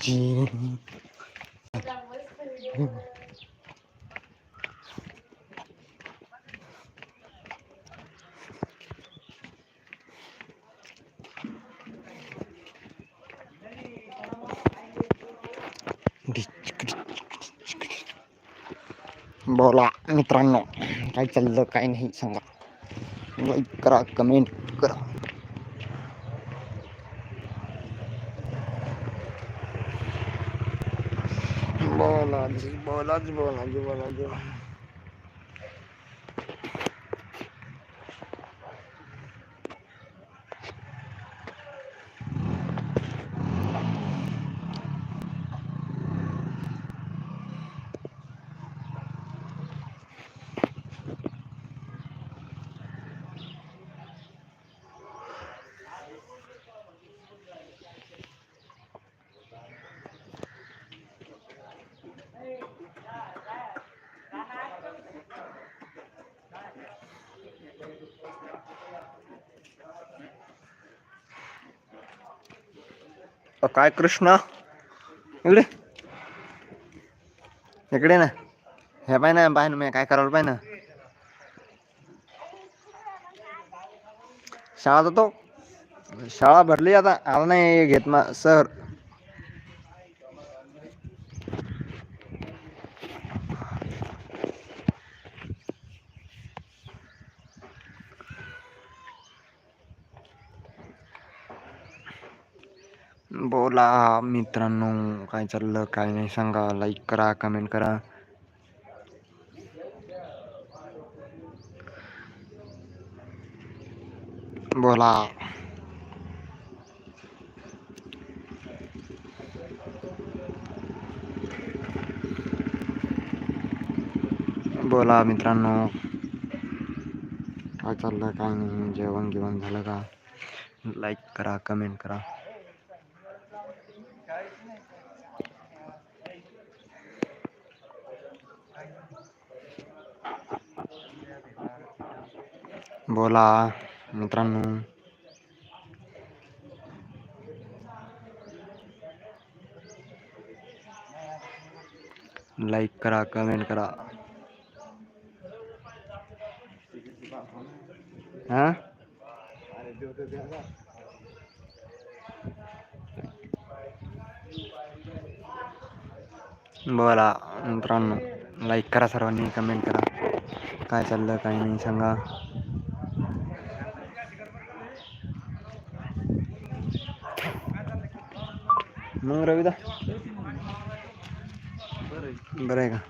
जी. बोला मित्रांनो काय चाललं काय नाही सांगा लाईक करा कमेंट करा बोला जी बोला जी बोला जी बोला जी काय कृष्णा? इकडे. इकडे ना. हे पाय ना पाय ना मी काय करायला पाय ना. शाळा जातो. शाळा भरली आता. आला नाही घेत मा सर. बोला मित्रांनो काय चाललं काय नाही सांगा लाईक करा कमेंट करा. बोला. बोला मित्रांनो. काय चाललं काय नाही जेवण गिवण झालं का? लाईक करा कमेंट करा. बोला मित्रांनो. लाईक करा कमेंट करा. बोला मित्रांनो. लाईक करा सर्वांनी कमेंट करा. काय चाललं काय नाही सांगा. मग रविदा. बरं आहे का?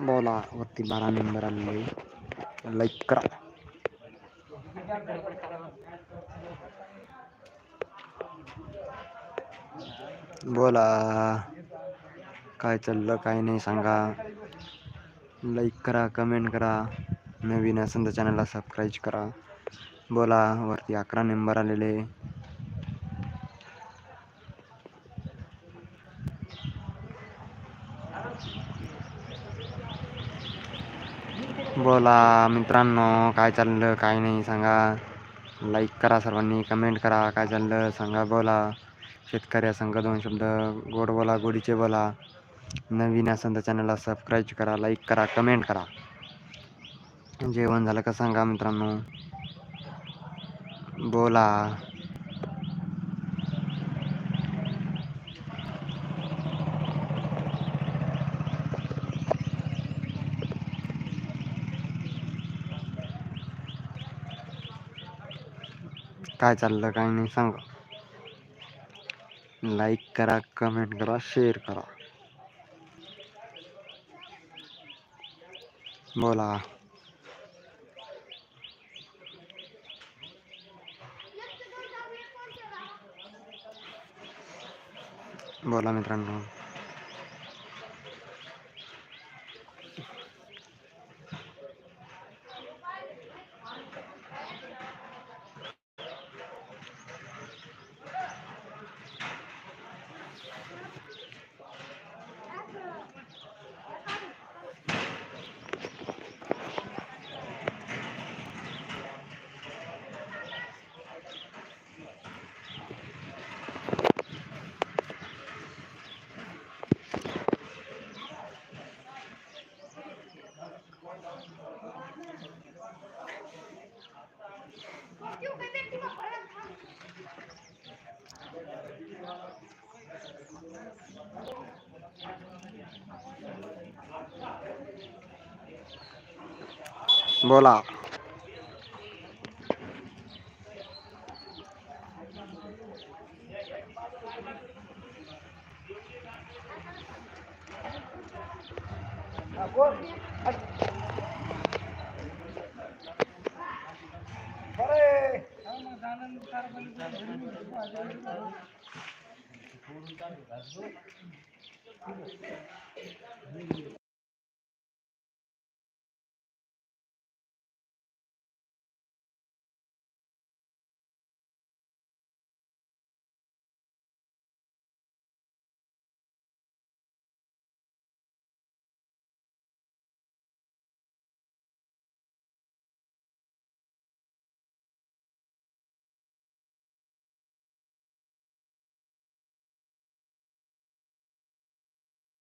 बोला वरती बारा मेंबर आलेले. लाईक करा. बोला काय चाललं काय नाही सांगा. लाईक करा कमेंट करा. नवीन असेल तर चॅनलला सबस्क्राईब करा. बोला वरती अकरा नंबर आलेले. बोला मित्रांनो काय चाललं काय नाही सांगा. लाईक करा सर्वांनी कमेंट करा काय चाललं सांगा बोला. शेतकऱ्या सांगा दोन शब्द गोड बोला गोडीचे बोला. नवीन असेल तर चॅनलला सबस्क्राईब करा लाईक करा कमेंट करा. जेवण झालं का सांगा मित्रांनो. बोला. काय चाललं काय नाही सांगा. लाईक करा कमेंट करा शेअर करा. बोला. बोला मित्रांनो Vamos lá.